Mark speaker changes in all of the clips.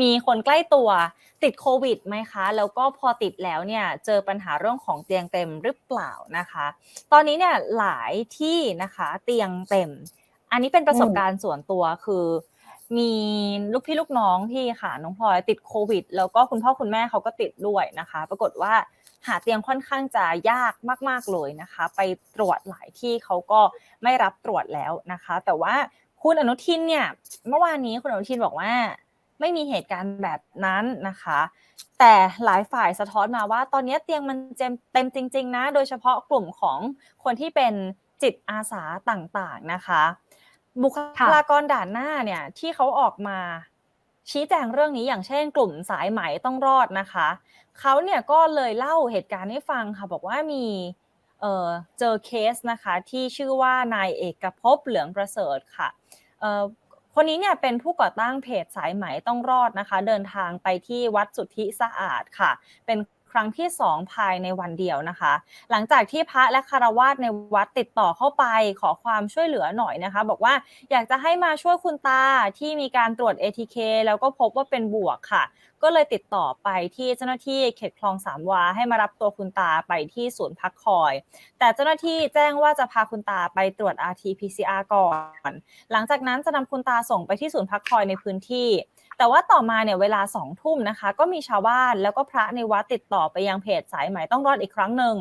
Speaker 1: มีคนใกล้ตัวติดโควิดไหมคะ แล้วก็พอติดแล้วเนี่ยเจอปัญหาเรื่องของเตียงเต็มหรือเปล่านะคะ ตอนนี้เนี่ยหลายที่นะคะเตียงเต็ม อันนี้เป็นประสบการณ์ส่วนตัวคือมีลูกพี่ลูกน้องพี่ค่ะน้องพลอยติดโควิด แล้วก็คุณพ่อคุณแม่เขาก็ติดด้วยนะคะ ปรากฏว่าหาเตียงค่อนข้างจะยากมาก ๆเลยนะคะ ไปตรวจหลายที่เขาก็ไม่รับตรวจแล้วนะคะ แต่ว่าคุณอนุทินเนี่ยเมื่อวานนี้คุณอนุทินบอกว่า ไม่มีเหตุการณ์แบบนั้นนะคะ แต่หลายฝ่ายสะท้อนมาว่า ตอนนี้เตียงมันเต็มจริง ๆ นะ โดยเฉพาะกลุ่มของคนที่เป็นจิตอาสาต่างๆนะคะ บุคลากรด่านหน้าเนี่ยที่เขาออกมาชี้แจงเรื่องนี้อย่างเช่น กลุ่มสายไหมต้องรอดนะคะเขาเนี่ยก็เลยเล่าเหตุการณ์ให้ฟังค่ะบอกว่ามีเเจอเคสนะคะที่ชื่อว่านายเอกภพเหลืองประเสริฐค่ะ คนนี้เนี่ยเป็นผู้ก่อตั้งเพจสายไหมต้องรอดนะคะ เดินทางไปที่วัดสุทธิสะอาดค่ะ เป็น ครั้งที่ 2 ภายในวันเดียวนะคะ หลังจากที่พระและคารวาสในวัดติดต่อเข้าไปขอความช่วยเหลือหน่อยนะคะ บอกว่าอยากจะให้มาช่วยคุณตาที่มีการตรวจ ATK แล้วก็พบว่าเป็นบวกค่ะ ก็เลยติดต่อไปที่เจ้าหน้าที่เขตคลองสามวา ให้มารับตัวคุณตาไปที่ศูนย์พักคอย แต่เจ้าหน้าที่แจ้งว่าจะพาคุณตาไปตรวจ RT-PCR ก่อน หลังจากนั้นจะนำคุณตาส่งไปที่ศูนย์พักคอยในพื้นที่ แต่ว่าต่อมาเนี่ยเวลาสองทุ่มนะคะ ก็มีชาวบ้านแล้วก็พระในวัดติดต่อไปยังเพจสายไหมต้องรอดอีกครั้งหนึ่ง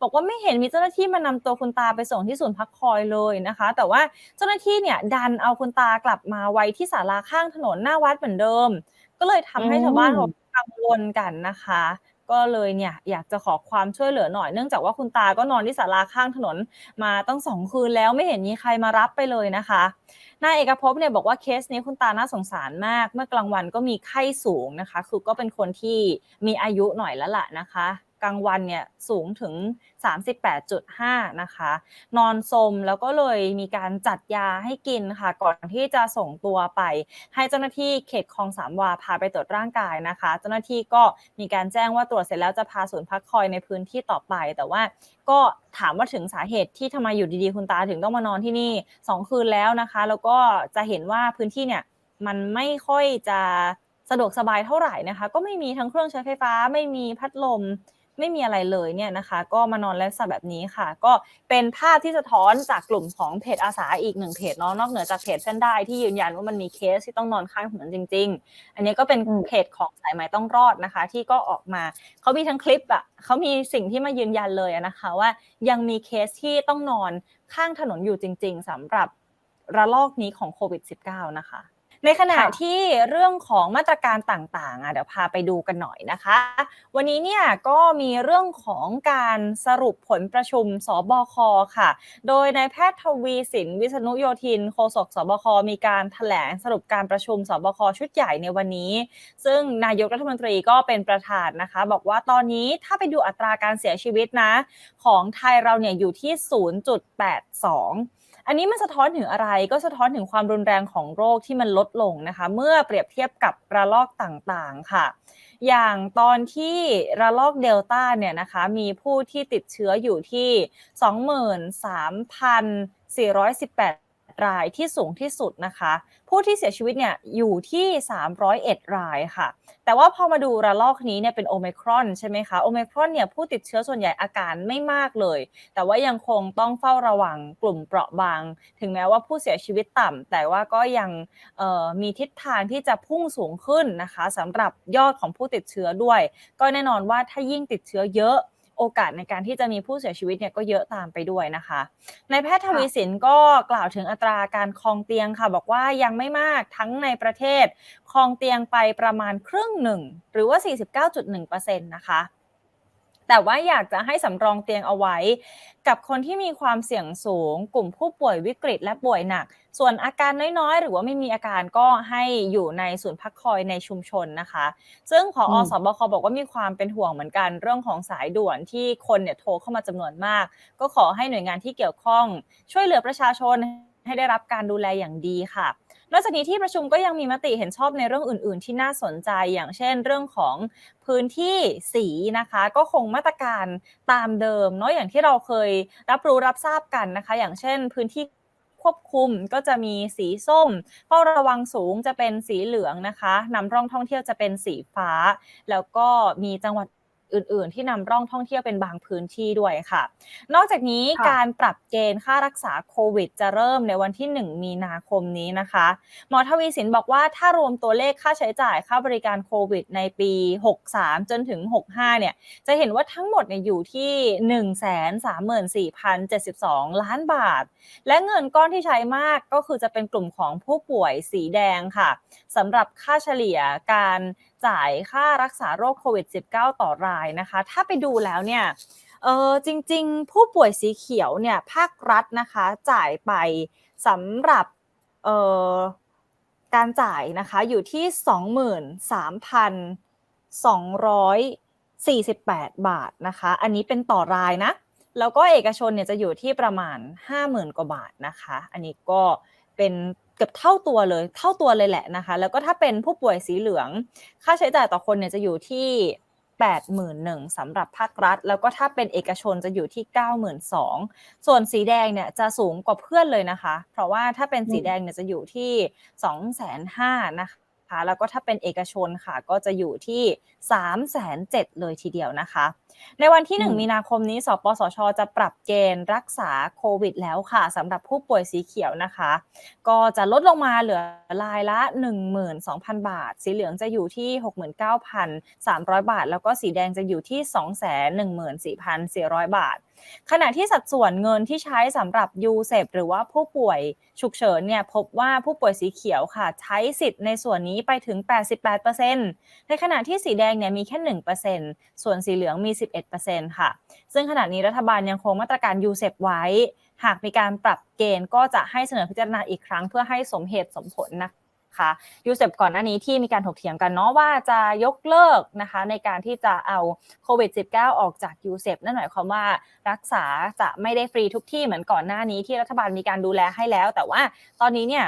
Speaker 1: บอกว่าไม่เห็นมีเจ้าหน้าที่มานำตัวคุณตาไปส่งที่ศูนย์พักคอยเลยนะคะ แต่ว่าเจ้าหน้าที่เนี่ยดันเอาคุณตากลับมาไว้ที่ศาลาข้างถนนหน้าวัดเหมือนเดิม ก็เลยทำให้ชาวบ้านกังวลกันนะคะ ก็เลยเนี่ยอยากจะขอความช่วยเหลือหน่อยเนื่องจากว่าคุณตาก็นอนที่ศาลาข้างถนนมาตั้งสองคืนแล้วไม่เห็นมีใครมารับไปเลยนะคะนายเอกภพเนี่ยบอกว่าเคสนี้คุณตาน่าสงสารมาก เมื่อกลางวันก็มีไข้สูงนะคะ คือก็เป็นคนที่มีอายุหน่อยแล้วล่ะนะคะ กลางวันเนี่ยสูงถึง 38.5 นะคะ นอนสมแล้วก็เลยมีการจัดยาให้กินค่ะ ก่อนที่จะส่งตัวไป ให้เจ้าหน้าที่เขตคลองสามวาพาไปตรวจร่างกายนะคะ เจ้าหน้าที่ก็มีการแจ้งว่าตรวจเสร็จแล้วจะพาศูนย์พักคอยในพื้นที่ต่อไป แต่ว่าก็ถามว่าถึงสาเหตุที่ทำไมอยู่ดีๆ คุณตาถึงต้องมานอนที่นี่ 2 คืนแล้วนะคะ แล้วก็จะเห็นว่าพื้นที่เนี่ยมันไม่ค่อยจะสะดวกสบายเท่าไหร่นะคะ ก็ไม่มีทั้งเครื่องใช้ไฟฟ้าไม่มีพัดลม ไม่มีอะไรเลยเนี่ยนะคะ ก็มานอนและสัแบบนี้ค่ะ ก็เป็นภาพที่สะท้อนจากกลุ่มของเพจอาสาอีกหนึ่งเพจเนาะนอกเหนือจากเพจเส้นได้ที่ยืนยันว่ามันมีเคสที่ต้องนอนข้างถนนจริง ๆ อันนี้ก็เป็นเพจของสายไหมต้องรอดนะคะ ที่ก็ออกมาเขามีทั้งคลิปอะเขามีสิ่งที่มายืนยันเลยนะคะว่ายังมีเคสที่ต้องนอนข้างถนนอยู่จริง ๆสำหรับระลอกนี้ของโควิด -19 นะคะ ในขณะที่เรื่องของมาตรการต่างๆอะเดี๋ยวพาไปดูกันหน่อยนะคะ วันนี้เนี่ยก็มีเรื่องของการสรุปผลประชุมสบคค่ะ โดยนายแพทย์ทวีสินวิษณุโยธินโฆษกสบคมีการถแถลงสรุปการประชุมสบคชุดใหญ่ในวันนี้ ซึ่งนายกรัฐมนตรีก็เป็นประธานนะคะ บอกว่าตอนนี้ถ้าไปดูอัตราการเสียชีวิตนะ ของไทยเราเนี่ยอยู่ที่ 0.82อันนี้มันสะท้อนถึงอะไรก็สะท้อนถึงความรุนแรงของโรคที่มันลดลงนะคะ เมื่อเปรียบเทียบกับระลอกต่างๆค่ะ อย่างตอนที่ระลอกเดลต้าเนี่ยนะคะมีผู้ที่ติดเชื้ออยู่ที่ 23,418รายที่สูงที่สุดนะคะ ผู้ที่เสียชีวิตเนี่ยอยู่ที่ 301 รายค่ะ แต่ว่าพอมาดูระลอกนี้เนี่ยเป็นโอเมครอนใช่ไหมคะโอเมครอนเนี่ยผู้ติดเชื้อส่วนใหญ่อาการไม่มากเลย แต่ว่ายังคงต้องเฝ้าระวังกลุ่มเปราะบาง ถึงแม้ว่าผู้เสียชีวิตต่ำแต่ว่าก็ยังมีทิศทางที่จะพุ่งสูงขึ้นนะคะสำหรับยอดของผู้ติดเชื้อด้วย ก็แน่นอนว่าถ้ายิ่งติดเชื้อเยอะ โอกาสในการที่จะมีผู้เสียชีวิตเนี่ยก็เยอะตามไปด้วยนะคะ ในแพทย์ทวีสินก็กล่าวถึงอัตราการคลองเตียงค่ะ บอกว่ายังไม่มากทั้งในประเทศคลองเตียงไปประมาณครึ่งหนึ่ง หรือว่า 49.1%นะคะ แต่ว่าอยากจะให้สำรองเตียงเอาไว้ กับคนที่มีความเสี่ยงสูง กลุ่มผู้ป่วยวิกฤตและป่วยหนัก ส่วนอาการน้อยๆ หรือว่าไม่มีอาการก็ให้อยู่ในศูนย์พักคอยในชุมชนนะคะ ซึ่งพออสบคบอกว่ามีความเป็นห่วงเหมือนกันเรื่องของสายด่วนที่คนเนี่ยโทรเข้ามาจำนวนมาก ก็ขอให้หน่วยงานที่เกี่ยวข้อง ช่วยเหลือประชาชนให้ได้รับการดูแลอย่างดีค่ะน อกจากนี้ที่ประชุมก็ยังมีมติเห็นชอบในเรื่องอื่น ๆ ที่น่าสนใจอย่างเช่น เรื่องของพื้นที่สีนะคะ ก็คงมาตรการตามเดิมเนาะอย่างที่เราเคยรับรู้รับทราบกันนะคะ อย่างเช่นพื้นที่ควควบคุมก็จะมีสีส้มเฝ้าระวังสูงจะเป็นสีเหลืองนะคะนำร่องท่องเที่ยวจะเป็นสีฟ้า แล้วก็มีจังหวัด อื่น ๆ ที่นำร่องท่องเที่ยวเป็นบางพื้นที่ด้วยค่ะ นอกจากนี้
Speaker 2: ค่ะ
Speaker 1: การปรับเกณฑ์ค่ารักษาโควิด จะเริ่มในวันที่ 1 มีนาคมนี้นะคะหมอทวีสินบอกว่าถ้ารวมตัวเลขค่าใช้จ่ายค่าบริการโควิด ในปี 63 จนถึง 65 เนี่ยจะเห็นว่าทั้งหมดเนี่ยอยู่ที่ 134,072 ล้านบาท และเงินก้อนที่ใช้มากก็คือจะเป็นกลุ่มของผู้ป่วยสีแดงค่ะสำหรับค่าเฉลี่ยการจ่ายค่ารักษาโรคโควิด -19 ต่อรายนะคะ ถ้าไปดูแล้วเนี่ยเออจริงๆ ผู้ป่วยสีเขียวเนี่ยภาครัฐนะคะจ่ายไปสำหรับเออการจ่ายนะคะอยู่ที่ 23,248 บาทนะคะ อันนี้เป็นต่อรายนะ แล้วก็เอกชนเนี่ยจะอยู่ที่ประมาณ 50,000 กว่าบาทนะคะ อันนี้ก็ เป็นเกือบเท่าตัวเลย เท่าตัวเลยแหละนะคะ แล้วก็ถ้าเป็นผู้ป่วยสีเหลือง ค่าใช้จ่ายต่อคนเนี่ยจะอยู่ที่81,000สำหรับภาครัฐ แล้วก็ถ้าเป็นเอกชนจะอยู่ที่ 92,000ส่วนสีแดงเนี่ยจะสูงกว่าเพื่อนเลยนะคะ เพราะว่าถ้าเป็นสีแดงเนี่ยจะอยู่ที่ 2,500,000นะคะ แล้วก็ถ้าเป็นเอกชนค่ะ ก็จะอยู่ที่3,700,000เลยทีเดียวนะคะ ในวันที่
Speaker 2: อืม
Speaker 1: 1มีนาคมนี้สปสช จะปรับเกณฑ์รักษาโควิดแล้วค่ะสำหรับผู้ป่วยสีเขียวนะคะ ก็จะลดลงมาเหลือรายละ 12,000 บาท สีเหลืองจะอยู่ที่ 69,300 บาท แล้วก็สีแดงจะอยู่ที่ 214,400 บาท ขณะที่สัดส่วนเงินที่ใช้สำหรับยูเซปหรือว่าผู้ป่วยฉุกเฉินเนี่ยพบว่าผู้ป่วยสีเขียวค่ะ ใช้สิทธิ์ในส่วนนี้ไปถึง 88%ในขณะที่สีแดงเนี่ยมีแค่ 1%ส่วนสีเหลืองมี 11%ค่ะ ซึ่งขณะนี้รัฐบาลยังคงมาตรการยูเซปไว้ หากมีการปรับเกณฑ์ก็จะให้เสนอพิจารณาอีกครั้งเพื่อให้สมเหตุสมผลนะคะ ยูเซปก่อนหน้านี้ที่มีการถกเถียงกันเนาะว่าจะยกเลิกนะคะในการที่จะเอาโควิด -19 ออกจากยูเซปนั่นหมายความว่ารักษาจะไม่ได้ฟรีทุกที่เหมือนก่อนหน้านี้ที่รัฐบาลมีการดูแลให้แล้ว แต่ว่าตอนนี้เนี่ย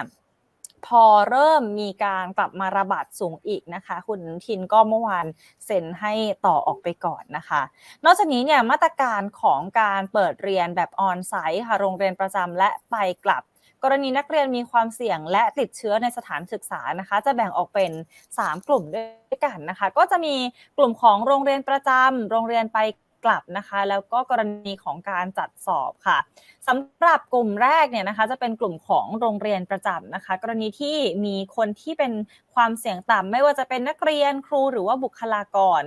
Speaker 1: พอเริ่มมีการกลับมาระบาดสูงอีกนะคะ คุณทินก็เมื่อวานเซ็นให้ต่อออกไปก่อนนะคะ นอกจากนี้เนี่ยมาตรการของการเปิดเรียนแบบออนไซต์ค่ะโรงเรียนประจำและไปกลับ กรณีนักเรียนมีความเสี่ยงและติดเชื้อในสถานศึกษานะคะ จะแบ่งออกเป็น 3 กลุ่มด้วยกันนะคะ ก็จะมีกลุ่มของโรงเรียนประจำโรงเรียนไปกลับนะคะ แล้วก็กรณีของการจัดสอบค่ะสำหรับกลุ่มแรกเนี่ยนะคะ จะเป็นกลุ่มของโรงเรียนประจำนะคะ กรณีที่มีคนที่เป็นความเสี่ยงต่ำไม่ว่าจะเป็นนักเรียนครูหรือว่าบุคลากร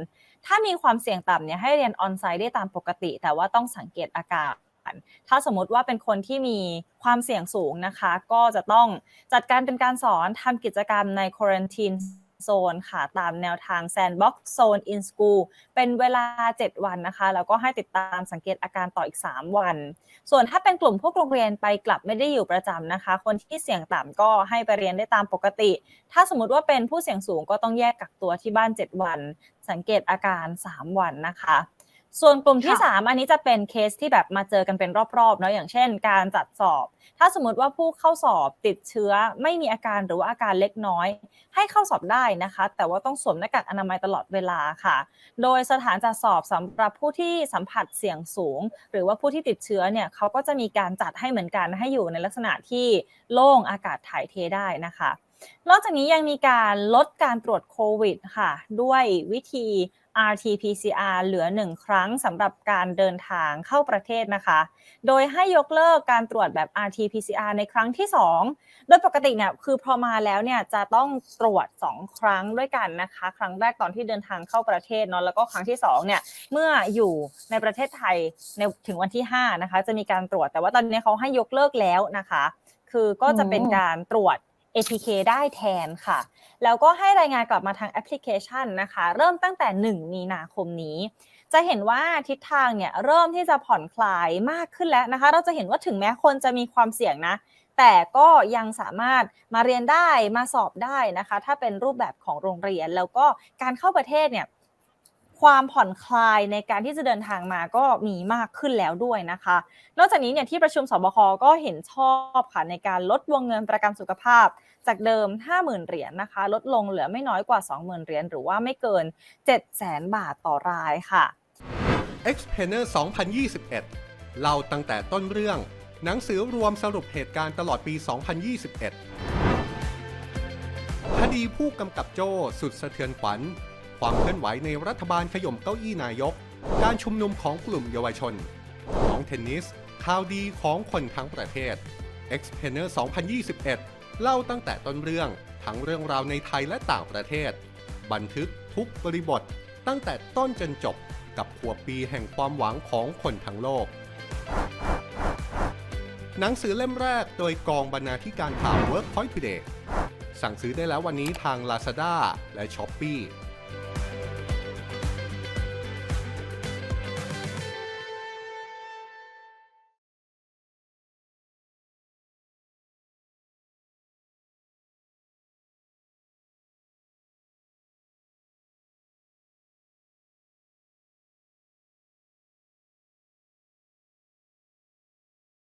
Speaker 1: ถ้ามีความเสี่ยงต่ำเนี่ยให้เรียนออนไซต์ได้ตามปกติ แต่ว่าต้องสังเกตอาการ ถ้าสมมติว่าเป็นคนที่มีความเสี่ยงสูงนะคะ ก็จะต้องจัดการเป็นการสอนทำกิจกรรมใน quarantine zone ค่ะตามแนวทาง sandbox zone in school เป็นเวลา 7 วันนะคะ แล้วก็ให้ติดตามสังเกตอาการต่ออีก 3 วัน ส่วนถ้าเป็นกลุ่มพวกโรงเรียนไปกลับไม่ได้อยู่ประจำนะคะ คนที่เสี่ยงต่ำก็ให้ไปเรียนได้ตามปกติ ถ้าสมมติว่าเป็นผู้เสี่ยงสูงก็ต้องแยกกักตัวที่บ้าน 7 วัน สังเกตอาการ 3 วันนะคะ ส่วนกลุ่มที่
Speaker 2: ค่ะ
Speaker 1: 3อันนี้จะเป็นเคสที่แบบมาเจอกันเป็นรอบๆเนาะอย่างเช่น การจัดสอบ ถ้าสมมติว่าผู้เข้าสอบติดเชื้อไม่มีอาการหรือว่าอาการเล็กน้อย ให้เข้าสอบได้นะคะ แต่ว่าต้องสวมหน้ากากอนามัยตลอดเวลาค่ะ โดยสถานจัดสอบสำหรับผู้ที่สัมผัสเสี่ยงสูง หรือว่าผู้ที่ติดเชื้อเนี่ยเขาก็จะมีการจัดให้เหมือนกันให้อยู่ในลักษณะที่โล่งอากาศถ่ายเทได้นะคะนอกจากนี้ยังมีการลดการตรวจโควิดค่ะ ด้วยวิธี RT-PCR เหลือ 1 ครั้งสำหรับการเดินทางเข้าประเทศนะคะ โดยให้ยกเลิกการตรวจแบบ RT-PCR ในครั้งที่ 2 โดยปกติเนี่ยคือพอมาแล้วเนี่ยจะต้องตรวจ 2 ครั้งด้วยกันนะคะ ครั้งแรกตอนที่เดินทางเข้าประเทศเนาะแล้วก็ครั้งที่2เนี่ยเมื่ออยู่ในประเทศไทยในถึงวันที่5นะคะจะมีการตรวจแต่ว่าตอนนี้เขาให้ยกเลิกแล้วนะคะ คือก็จะเป็นการตรวจ APK ได้แทนค่ะ แล้วก็ให้รายงานกลับมาทางแอปพลิเคชันนะคะ เริ่มตั้งแต่ 1 มีนาคมนี้ จะเห็นว่าทิศทางเนี่ยเริ่มที่จะผ่อนคลายมากขึ้นแล้วนะคะ เราจะเห็นว่าถึงแม้คนจะมีความเสี่ยงนะ แต่ก็ยังสามารถมาเรียนได้มาสอบได้นะคะ ถ้าเป็นรูปแบบของโรงเรียน แล้วก็การเข้าประเทศเนี่ย ความผ่อนคลายในการที่จะเดินทางมาก็มีมากขึ้นแล้วด้วยนะคะ นอกจากนี้เนี่ยที่ประชุมสบคก็เห็นชอบค่ะในการลดวงเงินประกันสุขภาพ จากเดิม 50,000 เหรียญนะคะ ลดลงเหลือไม่น้อยกว่า 20,000 เหรียญหรือว่าไม่เกิน 700,000 บาทต่อรายค่ะ
Speaker 3: e x p a n e r 2021 เล่าตั้งแต่ต้นเรื่อง
Speaker 2: หนังสือรวมสรุปเหตุการณ์ตลอดปี 2021 คดีผู้กำกับโจ้สุดสะเทือนขวัญ ความเคลื่อนไหวในรัฐบาลขย่มเก้าอี้นายก การชุมนุมของกลุ่มเยาวชน น้องเทนนิส ข่าวดีของคนทั้งประเทศ X p e n e r 2021 เล่าตั้งแต่ต้นเรื่อง ทั้งเรื่องราวในไทยและต่างประเทศ บันทึกทุกบริบท ตั้งแต่ต้นจนจบกับขวบปีแห่งความหวังของคนทั้งโลก หนังสือเล่มแรกโดยกองบรรณาธิการข่าว Workpoint Today สั่งซื้อได้แล้ววันนี้ทาง Lazada และ Shopee